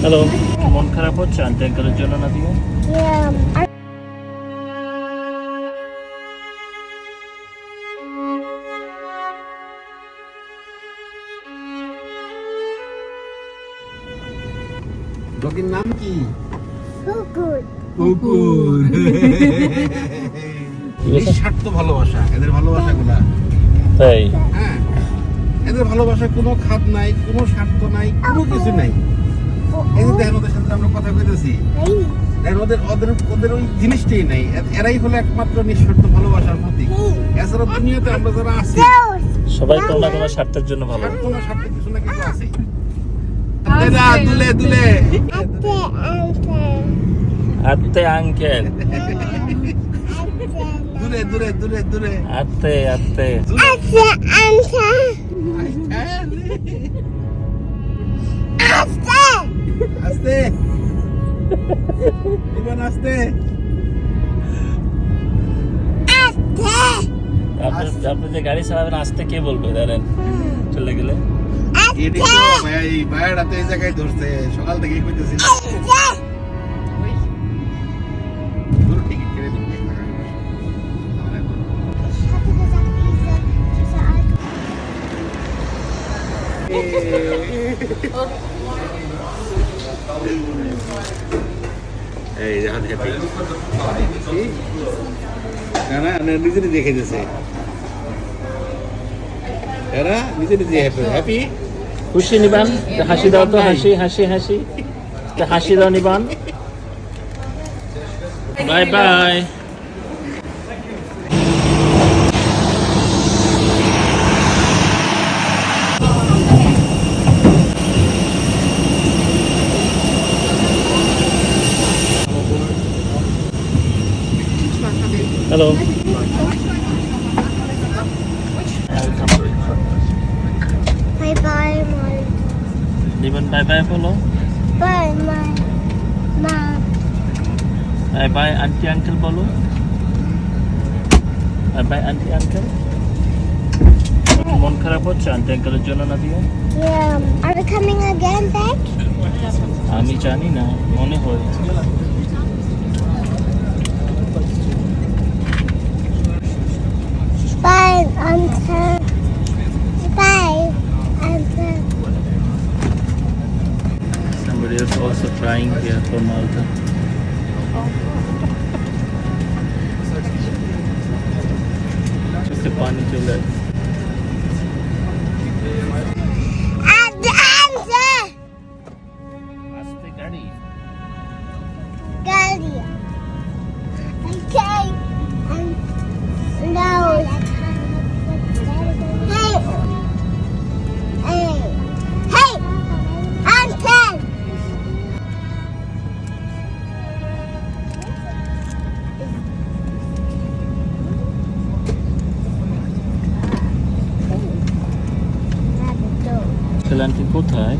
Hello মন খারাপ হচ্ছে? আন্টি আঙ্কেলের জন্য না দিয়ে? ডগির নাম কি? Good. কুকুর। নিঃস্বার্থ ভালোবাসা এদের ভালোবাসা গুলা। তাই? হ্যাঁ এদের ভালোবাসা কোনো খাত নাই কোনো স্বার্থ নাই কোনো কিছু নাই। এই যে দেখেন ওদের সাথে আমরা কথা কইতেছি. ওদের ওদের ওদের ওই জিনিসটাই নাই। এরাই হলো একমাত্র নিঃস্বার্থ ভালোবাসার প্রতীক। এছাড়া দুনিয়াতে আমরা যারা আছি সবাই কোনো না কোনো স্বার্থের জন্য ভালো। স্বার্থ না স্বার্থ কিছু না কিছু আছে দাদা দুলে দুলে Ate, ante. আত্তে আঙ্কেল. দূরে দূরে দূরে দূরে। আত্তে Ate, ante. Ate. আস্তে। ইবান আস্তে। Ate. আপনি আপনি যে গাড়ি চালাবেন আসতে কে বলবে? জানেন চলে গেলে। এই বায়াটা তো এই জায়গায় ধরছে সকাল থেকেই কইতেছিল এই যে হাত হ্যাপি না না নিজে নিজে খেতেছে। এরা নিজে নিজে হ্যাপি হ্যাপি খুশি নিবান হাসি দাও তো হাসি হাসি হাসি। তো হাসি দাও Niban. Bye bye hello Bye bye, Molly. Niban bye bye বলো Bye, my mom. Bye bye aunty uncle বলো বাই বাই আন্টি আঙ্কেল মন খারাপ হচ্ছে আন্টি আঙ্কেলের জন্য না দিয়ে Yeah. Are we coming again back? আমি জানি না মনে হয় Ante. Somebody else also trying here for Malta. ছেলেটি কোথায়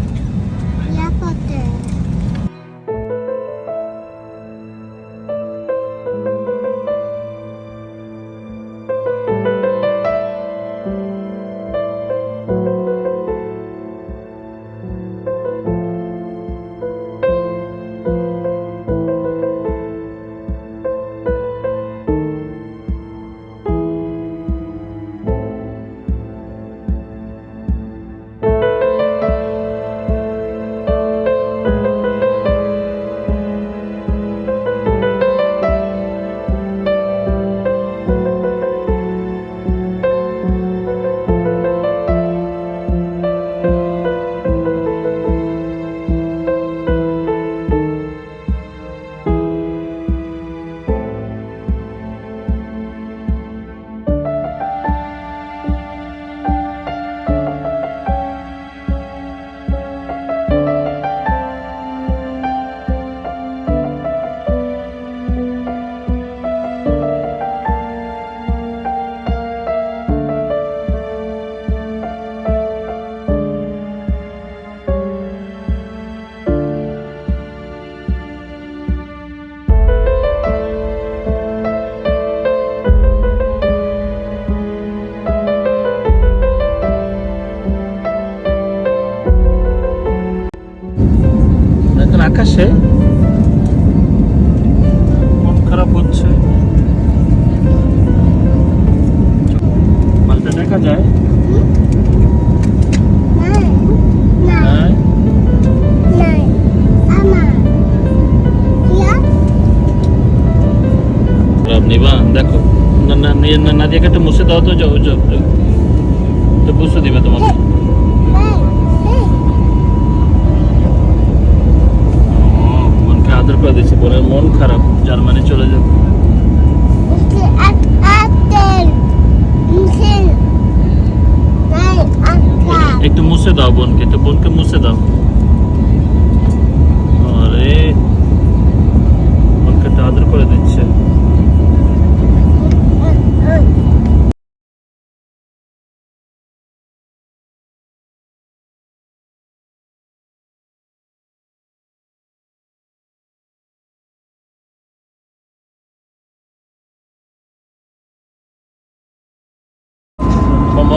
একটু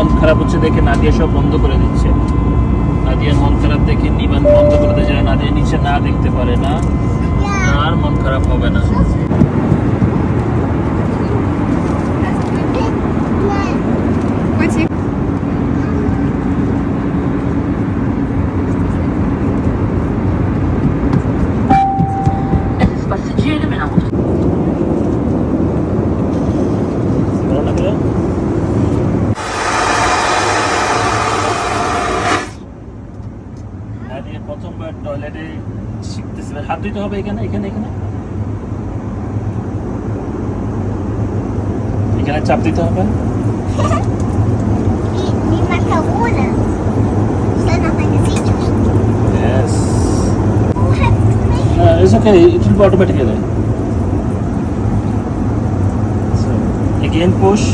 মন খারাপ হচ্ছে দেখে নাদিয়া সব বন্ধ করে দিচ্ছে। নাদিয়ার মন খারাপ দেখে নিবান বন্ধ করে দিচ্ছে নাদিয়া নিচে না দেখতে পারে না। আর মন খারাপ হবে না। প্রথমবার টয়লেটে শিখতেছে হাত ধুইতে হবে এখানে এখানে এখানে এখানে চাপ দিতে হবে? Uh. So again push.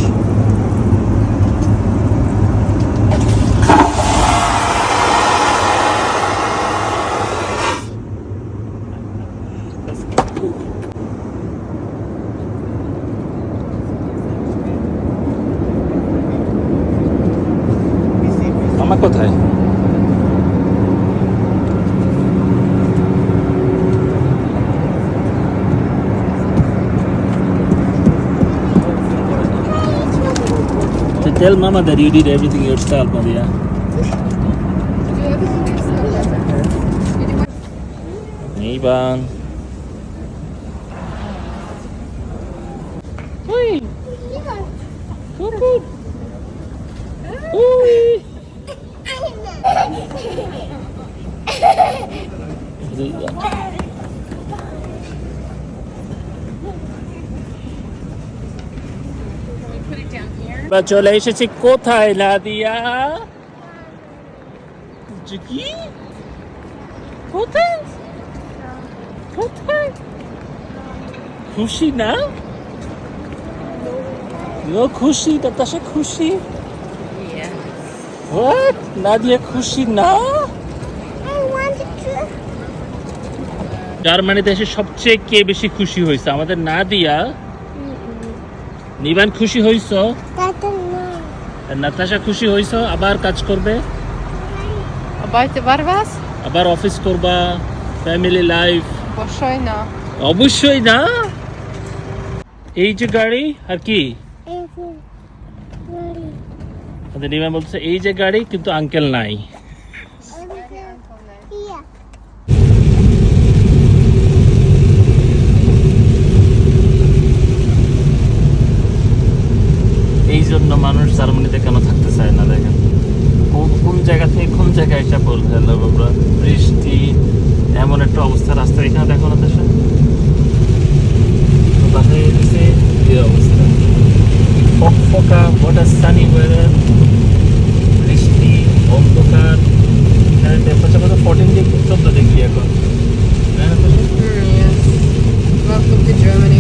মামা কোথায় So tell mama that you did everything yourself, Maria. Ivan. Uy, good. Uy. বা চলে এসেছি কোথায় নাদিয়া কি কোথায় কোথায় খুশি না ও খুশি নাতাশা খুশি What? নাদিয়া খুশি না জার্মানিতে এসে সবচেয়ে কে বেশি খুশি হয়েছে? আমাদের না দিয়া নিবান খুশি হইছ নাতাশা খুশি হইছ আবার কাজ করবে? আবার অফিস করবা? Family life? অবশ্যই না। অবশ্যই না? এই যে গাড়ি আর কি. নিমা বলছে এই যে গাড়ি কিন্তু আঙ্কেল নাই। জন্য মানুষ জার্মানিতে কেন থাকতে চায় না দেখেন। কোন কোন জায়গা থেকে কোন জায়গায় এসে পড়ল বাবা বৃষ্টি এমন একটা অবস্থা রাস্তা এখানে দেখো না দেশে? বাসায় এসে এই অবস্থা। ফকফকা হোয়াট আর সানি ওয়েদার বৃষ্টি অন্ধকার। এখানে টেম্পারেচার কত ফোরটিন ডিগ্রি চোদ্দ ডিগ্রি এখন। হ্যাঁ yes. Welcome to Germany.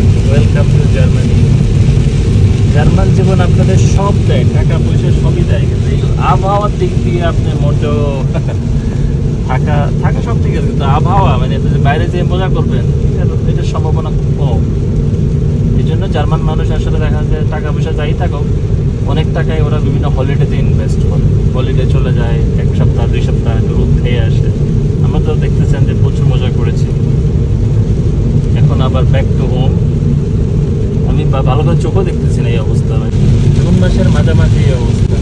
To Germany জীবন আপনাদের সব দেয়, টাকা পয়সা সবই দেয়, কিন্তু আবহাওয়ার দিক দিয়ে আপনি মোটেও থাকা থাকা সব ঠিক আছে, কিন্তু আবহাওয়া মানে বাইরে যেয়ে মজা করবেন, এটা- এটার সম্ভাবনা খুব কম। এই জন্য জার্মান মানুষ আসলে দেখা যায় টাকা পয়সা যাই থাকুক, অনেক টাকায় ওরা বিভিন্ন হলিডেতে ইনভেস্ট করে। হলিডে চলে যায়, এক সপ্তাহ, দুই সপ্তাহ রোদ খেয়ে আসে। আমরা তো দেখতেছেন যে প্রচুর মজা করেছি। বা ভালো করে চোখও দেখতেছি না এই অবস্থা। ভাই জুন মাসের মাঝামাঝি এই অবস্থা।